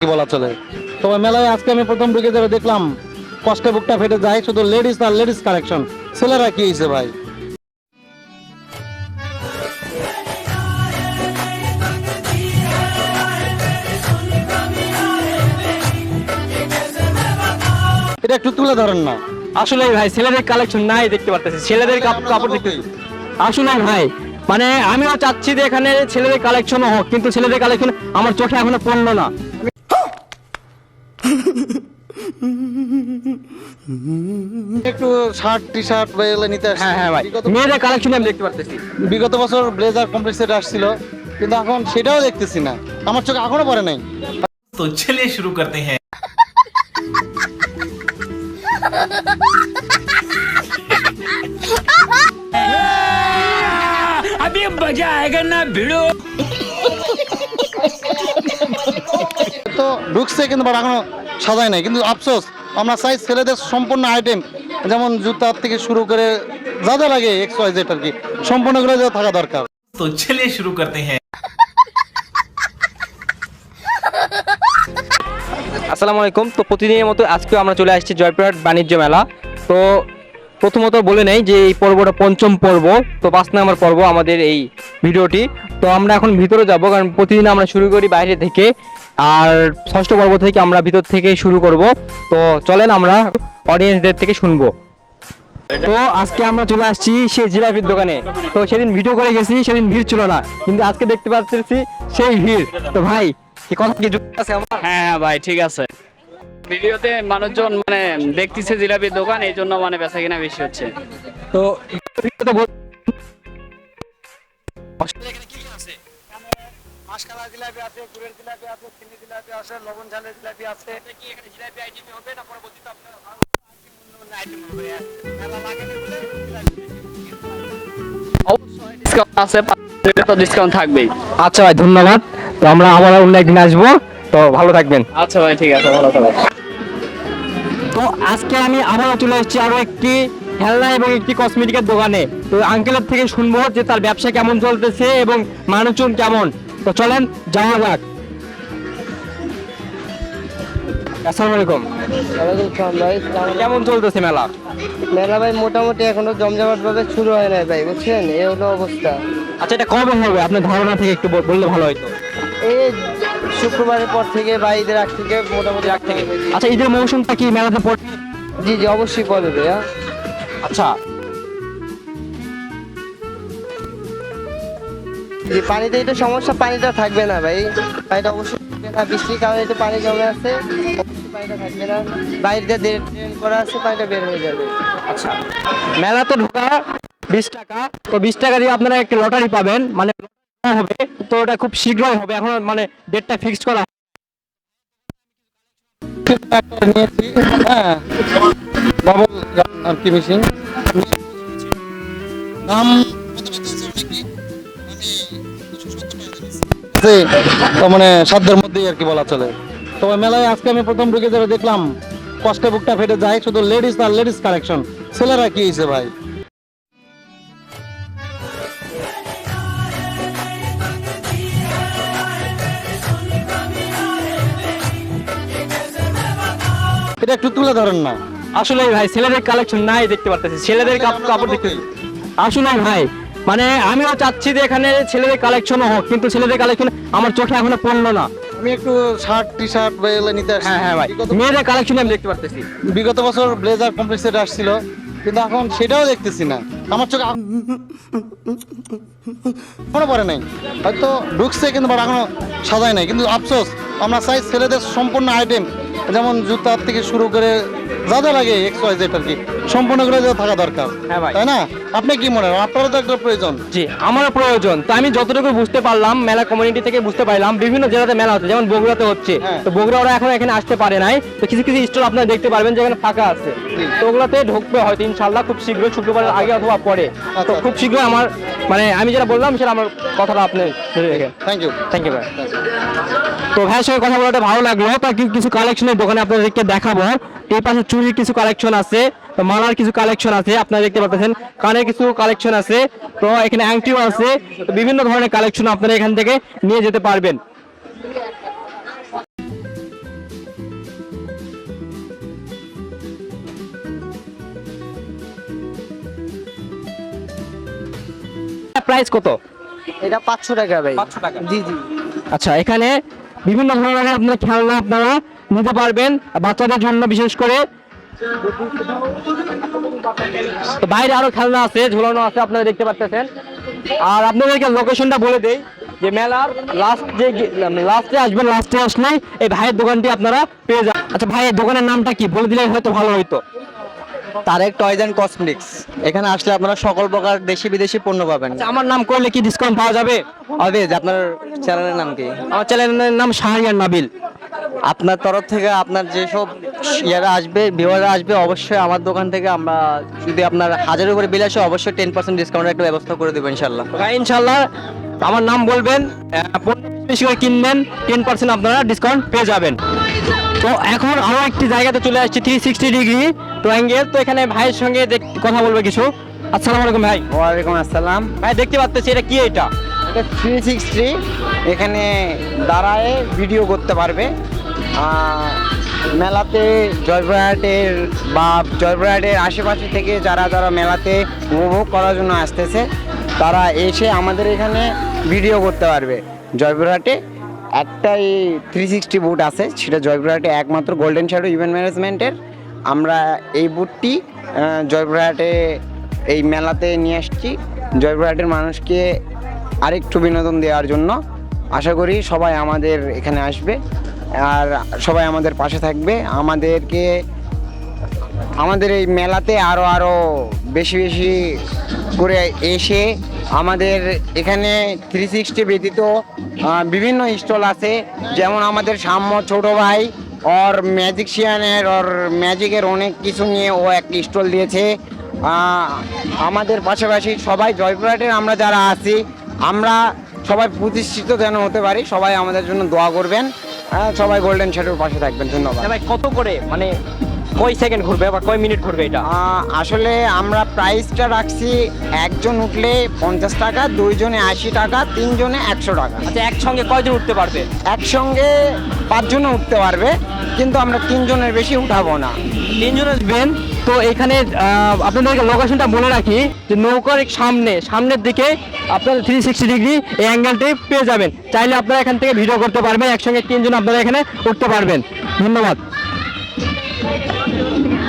বলা চলে? তবে মেলায় আজকে আমি প্রথম ঢুকে যাবে দেখলাম কষ্টে বুকটা ফেটে যায় শুধু লেডিস আর লেডিস কালেকশন ছেলেরা কি হয়েছে ভাই? এটা একটু তুলে ধরেন না। আসলে ভাই ছেলেদের কালেকশন নাই দেখতে পারতেছি। ছেলেদের কাপ- কাপড় দেখতে আসলে ভাই মানে আমিও চাচ্ছি যে এখানে ছেলেদের কালেকশনও হোক কিন্তু ছেলেদের কালেকশন আমার চোখে এখনও পড়ল না। একটু শার্ট টি শার্ট বা এগুলো নিতে আসছি। হ্যাঁ হ্যাঁ ভাই বিগত মেয়েদের কালেকশন আমি দেখতে পারতেছি বিগত বছর ব্লেজার কমপ্লেক্সের আসছিল কিন্তু এখন সেটাও দেখতেছি না আমার চোখে এখনো পড়ে নাই तो चलिए शुरू करते हैं তো ঢুকছে কিন্তু বাট এখনো সাজায় নাই। কিন্তু আফসোস আমরা চাই ছেলেদের সম্পূর্ণ আইটেম যেমন জুতার থেকে শুরু করে যা যা লাগে এক্স ওয়াই জেড আর কি সম্পূর্ণ করে যা থাকা দরকার। তো ছেলে শুরু করতে হ্যাঁ। আসসালামু আলাইকুম। তো প্রতিদিনের মতো আজকে আমরা চলে আসছি জয়পুরহাট বাণিজ্য মেলা। তো প্রথমত বলে নেই যে এই পর্বটা পঞ্চম পর্ব, তো পাঁচ নম্বর পর্ব আমাদের এই ভিডিওটি। তো আমরা এখন ভিতরে যাব, কারণ প্রতিদিন আমরা শুরু করি বাইরে থেকে, আর ষষ্ঠ পর্ব থেকে আমরা ভিতর থেকে শুরু করব। তো চলেন আমরা অডিয়েন্সদের থেকে শুনব। তো আজকে আমরা চলে আসছি সেই জিলাপির দোকানে। তো সেদিন ভিডিও করে গেছি, সেদিন ভিড় ছিল না, কিন্তু আজকে দেখতে পাচ্ছি সেই ভিড়। তো ভাই, কি কথা, কি যুক্ত আছে আমার? হ্যাঁ হ্যাঁ ভাই, ঠিক আছে। ভিডিওতে মানুষজন মানে দেখতেছে জিলাপির দোকান এই জন্য মানে বেচা কিনা বেশি হচ্ছে। তো মাসকালা জিলাপি আছে গুড়ের জিলাপি আছে চিনি জিলাপি আছে লবণ ঝালের জিলাপি আছে। ডিসকাউন্ট আছে তো ডিসকাউন্ট থাকবেই। আচ্ছা ভাই ধন্যবাদ। তো আমরা আবার অন্য একদিন আসব। তো ভালো থাকবেন। আচ্ছা ভাই ঠিক আছে ভালো থাকো তো আজকে আমি আবারও চলে এসেছি আরও একটি খেলনা এবং একটি কসমেটিকের দোকানে। তো আঙ্কেলের থেকে শুনব যে তার ব্যবসা কেমন চলতেছে এবং মানুষজন কেমন। তো চলেন যাওয়া যাক। আসসালামু আলাইকুম। কেমন? চলতেছে মেলা? মেলা ভাই মোটামুটি এখনও জমজমাট ভাবে শুরু হয় নাই ভাই বুঝছেন? এই হলো অবস্থা। আচ্ছা এটা কবে হবে? আপনার ধারণা থেকে একটু বললে ভালো হতো এই শুক্রবারের পর থেকে বা ঈদের আগ থেকে মোটামুটি আগ থেকে। আচ্ছা ঈদের মৌসুমটা কি মেলাতে পড়বে জি জি অবশ্যই পড়বে ভাইয়া আচ্ছা। জি পানিতে এটা সমস্যা পানিটা থাকবে না ভাই। পানিটা অবশ্যই না বৃষ্টির কারণে একটু পানি জমে আছে। পানিটা থাকবে না। বাইরে ড্রেন করা আছে পানিটা বের হয়ে যাবে। আচ্ছা। মেলাতে ঢোকা বিশ টাকা। তো বিশ টাকা দিয়ে আপনারা একটা লটারি পাবেন। মানে হবে তো ওটা খুব শীঘ্রই হবে এখন মানে ডেটটা ফিক্সড করা নিয়েছি হ্যাঁ আর কি মেশিন দাম তো মানে সাধ্যের মধ্যেই আর কি বলা চলে তবে মেলায় আজকে আমি প্রথম ঢুকে যাবে দেখলাম কষ্টে বুকটা ফেটে যায় শুধু লেডিস আর লেডিস কালেকশন ছেলেরা কি হয়েছে ভাই এটা একটু তুলে ধরেন না। আসলে ভাই ছেলেদের কালেকশন নাই দেখতে পারতেছি। ছেলেদের কাপ- কাপড় দেখতে আসলে ভাই মানে আমিও চাচ্ছি যে এখানে ছেলেদের কালেকশনও হোক কিন্তু ছেলেদের কালেকশন আমার চোখে এখনও পড়ল না। আমি একটু শার্ট টি শার্ট বা এগুলো নিতে আসছি। হ্যাঁ হ্যাঁ ভাই মেয়েদের কালেকশন আমি দেখতে পারতেছি। বিগত বছর ব্লেজার কমপ্লেক্সের আসছিল কিন্তু এখন সেটাও দেখতেছি না। আমার চোখে পরে নাই। হয়তো ঢুকছে কিন্তু বাট এখনও সাজায় নাই। কিন্তু আফসোস আমরা চাই ছেলেদের সম্পূর্ণ আইটেম যেমন জুতার থেকে শুরু করে যা যা লাগে এক্স ওয়াই জেড আর কি সম্পূর্ণ করে যা থাকা দরকার। হ্যাঁ তাই না? আপনি কি মনে হয় আপনারও তো একটা প্রয়োজন। জি আমারও প্রয়োজন। তো আমি যতটুকু বুঝতে পারলাম মেলা কমিউনিটি থেকে বুঝতে পারলাম বিভিন্ন জেলাতে মেলা হচ্ছে যেমন বগুড়াতে হচ্ছে। হ্যাঁ। তো বগুড়া ওরা এখন এখানে আসতে পারে নাই। তো কিছু কিছু স্টল আপনারা দেখতে পারবেন যেখানে ফাঁকা আছে। তো ওগুলাতে ঢুকবে হয়তো ইনশাল্লাহ খুব শীঘ্রই শুক্রবারের আগে অথবা পরে। তো আচ্ছা। খুব শীঘ্রই আমার মানে আমি যেটা বললাম সেটা আমার কথাটা আপনি ধরে রেখেন। থ্যাংক ইউ থ্যাংক ইউ ভাই তো ভাইয়ের সঙ্গে কথা বলতে ভালো লাগল। তা কি- কিছু কালেকশনের দোকানে আপনাদেরকে দেখাবো। এই পাশে চুরির কিছু কালেকশন আছে। মালার কিছু কালেকশন আছে আপনারা দেখতে পাচ্ছেন। কানের কিছু কালেকশন আছে তো এখানে অ্যাংটিও আছে। বিভিন্ন ধরনের কালেকশন আপনারা এখান থেকে নিয়ে যেতে পারবেন। প্রাইস কত? এটা পাঁচশো টাকা ভাই। পাঁচশো টাকা। জি জি। আচ্ছা এখানে বিভিন্ন ধরনের আপনারা খেলনা আপনারা নিতে পারবেন। বাচ্চাদের জন্য বিশেষ করে তো বাইরে আরও খেলনা আছে, ঝুলানো আছে, আপনারা দেখতে পাচ্ছেন আর আপনাদেরকে লোকেশনটা বলে দেই, যে মেলার লাস্ট যে লাস্টে আসবেন লাস্টে আসলে এই ভাইয়ের দোকানটি আপনারা পেয়ে যান আচ্ছা ভাইয়ের দোকানের নামটা কি? বলে দিলে হয়তো ভালো হইতো। Tarek toys and cosmetics. এখানে আসলে আপনারা সকল প্রকার দেশি বিদেশি পণ্য পাবেন। আচ্ছা আমার নাম করলে কি ডিসকাউন্ট পাওয়া যাবে? অবেজ আপনার চ্যানেলের নাম কি? আমার চ্যানেলের নাম শাহরিয়ার নাবিল। আপনার তরফ থেকে আপনার যেসব ইয়ারা আসবে ভিওয়াররা আসবে অবশ্যই আমার দোকান থেকে আমরা যদি আপনার হাজারের উপরে বিল আসে অবশ্যই টেন পার্সেন্ট ডিসকাউন্টের একটা ব্যবস্থা করে দেবো ইনশাল্লাহ ইনশাল্লাহ আমার নাম বলবেন বেশি করে কিনবেন টেন পার্সেন্ট আপনারা ডিসকাউন্ট পেয়ে যাবেন। তো এখন আরও একটি জায়গাতে চলে আসছি থ্রি সিক্সটি ডিগ্রি তো অ্যাঙ্গেল তো এখানে ভাইয়ের সঙ্গে দেখ- কথা বলবে কিছু। আসসালামু আলাইকুম ভাই। ওয়ালাইকুম আসসালাম। ভাই দেখতে পাচ্ছি এটা কি এটা? এটা থ্রি সিক্সটি এখানে দাঁড়ায় ভিডিও করতে পারবে। মেলাতে জয়পুরহাটের বা জয়পুরহাটের আশেপাশে থেকে যারা যারা মেলাতে উপভোগ করার জন্য আসতেছে তারা এসে আমাদের এখানে ভিডিও করতে পারবে। জয়পুরহাটে একটাই থ্রি সিক্সটি বুট আছে সেটা জয়পুরহাটে একমাত্র গোল্ডেন শ্যাডো ইভেন্ট ম্যানেজমেন্টের আমরা এই বুটটি জয়পুরহাটে এই মেলাতে নিয়ে আসছি। জয়পুরহাটের মানুষকে আরেকটু বিনোদন দেওয়ার জন্য আশা করি সবাই আমাদের এখানে আসবে আর সবাই আমাদের পাশে থাকবে। আমাদেরকে, আমাদের এই মেলাতে আরও আরও বেশি বেশি করে এসে আমাদের এখানে থ্রি সিক্সটি ব্যতীত বিভিন্ন স্টল আছে। যেমন আমাদের সাম্য ছোট ভাই ওর ম্যাজিকশিয়ানের ওর ম্যাজিকের অনেক কিছু নিয়ে ও একটি স্টল দিয়েছে। আমাদের পাশাপাশি সবাই জয়পুরহাটের আমরা যারা আছি, আমরা সবাই প্রতিষ্ঠিত যেন হতে পারি, সবাই আমাদের জন্য দোয়া করবেন। সবাই গোল্ডেন শ্যাডোর পাশে থাকবেন, ধন্যবাদ। ভাই, কত করে? মানে কয় সেকেন্ড ঘুরবে বা কয় মিনিট ঘুরবে এটা? আসলে আমরা প্রাইসটা রাখছি একজন উঠলে পঞ্চাশ টাকা দুইজনে আশি টাকা তিনজনে একশো টাকা। আচ্ছা একসঙ্গে কয়জন উঠতে পারবে? একসঙ্গে পাঁচজনে উঠতে পারবে কিন্তু আমরা তিনজনের বেশি উঠাবো না। তিনজন আসবেন তো এখানে আপনাদেরকে লোকেশনটা বলে রাখি যে নৌকার সামনে সামনের দিকে আপনারা থ্রি সিক্সটি ডিগ্রি এই অ্যাঙ্গেলটি পেয়ে যাবেন। চাইলে আপনারা এখান থেকে ভিডিও করতে পারবেন একসঙ্গে তিনজন আপনারা এখানে উঠতে পারবেন। ধন্যবাদ। đây là con đường